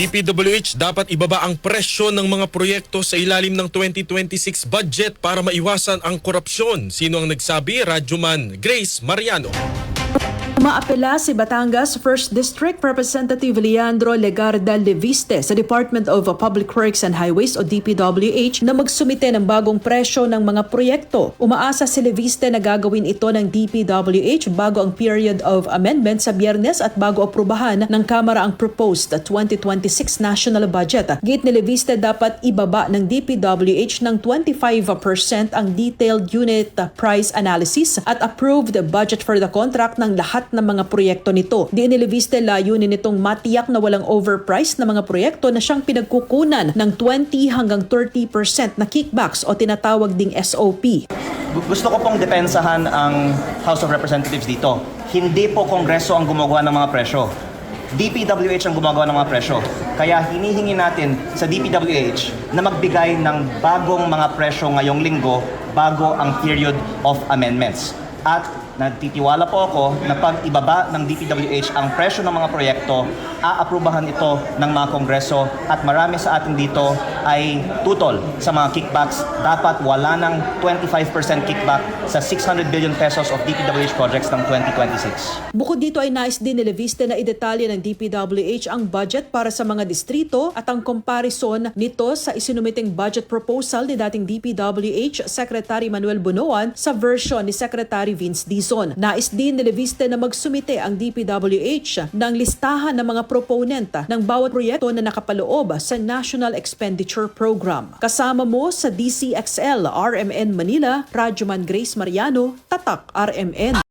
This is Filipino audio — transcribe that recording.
DPWH dapat ibaba ang presyo ng mga proyekto sa ilalim ng 2026 budget para maiwasan ang korupsyon. Sino ang nagsabi? Radyoman Grace Mariano. Umaapela si Batangas 1st District Representative Leandro Legarda Leviste sa Department of Public Works and Highways o DPWH na magsumite ng bagong presyo ng mga proyekto. Umaasa si Leviste na gagawin ito ng DPWH bago ang period of amendment sa biyernes at bago aprubahan ng Kamara ang proposed 2026 national budget. Gate ni Leviste dapat ibaba ng DPWH ng 25% ang detailed unit price analysis at approved budget for the contract ng lahat ng mga proyekto nito. Di iniliviste layunin nitong matiyak na walang overpriced na mga proyekto na siyang pinagkukunan ng 20 hanggang 30% na kickbacks o tinatawag ding SOP. Gu- Gusto ko pong depensahan ang House of Representatives dito. Hindi po Kongreso ang gumagawa ng mga presyo. DPWH ang gumagawa ng mga presyo. Kaya hinihingi natin sa DPWH na magbigay ng bagong mga presyo ngayong linggo bago ang period of amendments. At nagtitiwala po ako na pag ibaba ng DPWH ang presyo ng mga proyekto, aaprubahan ito ng mga kongreso at marami sa atin dito ay tutol sa mga kickbacks. Dapat wala ng 25% kickback sa 600 billion pesos of DPWH projects ng 2026. Bukod dito ay nais din ni Leviste na idetalye ng DPWH ang budget para sa mga distrito at ang comparison nito sa isinumiting budget proposal ni dating DPWH Secretary Manuel Bunoan sa version ni Secretary Vince Dizon. Nais din ni Leviste na magsumite ang DPWH ng listahan ng mga proponent ng bawat proyekto na nakapaloob sa National Expenditure Program. Kasama mo sa DCXL RMN Manila, Radyoman Grace Mariano, Tatak RMN.